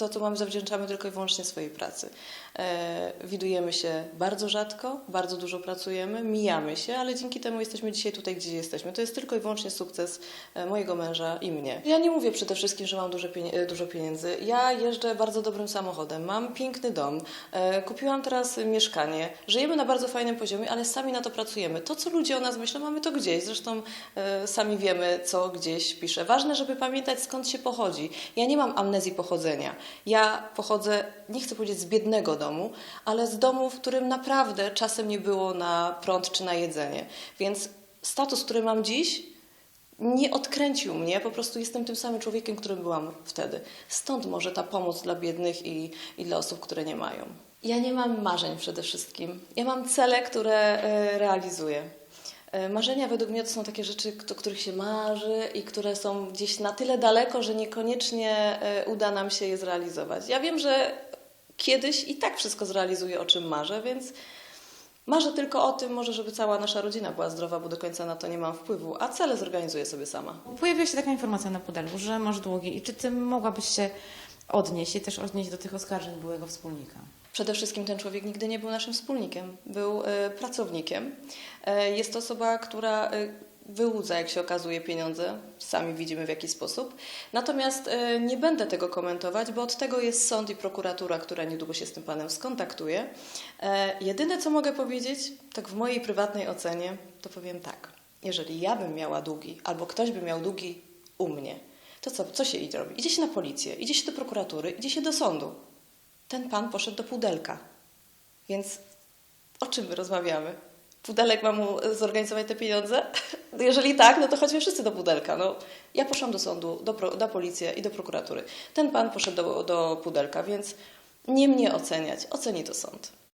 to, co mamy, zawdzięczamy tylko i wyłącznie swojej pracy. E, widujemy się bardzo rzadko, bardzo dużo pracujemy, mijamy się, ale dzięki temu jesteśmy dzisiaj tutaj, gdzie jesteśmy. To jest tylko i wyłącznie sukces e, mojego męża i mnie. Ja nie mówię przede wszystkim, że mam dużo, pienie- e, dużo pieniędzy. Ja jeżdżę bardzo dobrym samochodem, mam piękny dom, e, kupiłam teraz mieszkanie, żyjemy na bardzo fajnym poziomie, ale sami na to pracujemy. To, co ludzie o nas myślą, mamy to gdzieś. Zresztą e, sami wiemy, co gdzieś pisze. Ważne, żeby pamiętać, skąd się pochodzi. Ja nie mam amnezji pochodzenia. Ja pochodzę, nie chcę powiedzieć z biednego domu, ale z domu, w którym naprawdę czasem nie było na prąd czy na jedzenie. Więc status, który mam dziś, nie odkręcił mnie, po prostu jestem tym samym człowiekiem, którym byłam wtedy. Stąd może ta pomoc dla biednych i, i dla osób, które nie mają. Ja nie mam marzeń przede wszystkim. Ja mam cele, które e, realizuję. E, Marzenia według mnie to są takie rzeczy, o których się marzy i które są gdzieś na tyle daleko, że niekoniecznie e, uda nam się je zrealizować. Ja wiem, że kiedyś i tak wszystko zrealizuję, o czym marzę, więc marzę tylko o tym, może żeby cała nasza rodzina była zdrowa, bo do końca na to nie mam wpływu, a cele zorganizuję sobie sama. Pojawiła się taka informacja na pudelku, że masz długi i czy ty mogłabyś się odnieść i też odnieść do tych oskarżeń byłego wspólnika? Przede wszystkim ten człowiek nigdy nie był naszym wspólnikiem, był e, pracownikiem. E, jest to osoba, która e, wyłudza, jak się okazuje, pieniądze. Sami widzimy w jaki sposób. Natomiast nie będę tego komentować, bo od tego jest sąd i prokuratura, która niedługo się z tym panem skontaktuje. Jedyne, co mogę powiedzieć, tak w mojej prywatnej ocenie, to powiem tak. Jeżeli ja bym miała długi, albo ktoś by miał długi u mnie, to co, co się idzie robi? Idzie się na policję, idzie się do prokuratury, idzie się do sądu ten pan poszedł do pudelka. Więc o czym my rozmawiamy? Pudelek ma mu zorganizować te pieniądze? Jeżeli tak, no to chodźmy wszyscy do pudelka. No, ja poszłam do sądu, do, pro, do policji i do prokuratury. Ten pan poszedł do, do pudelka, więc nie mnie oceniać, oceni to sąd.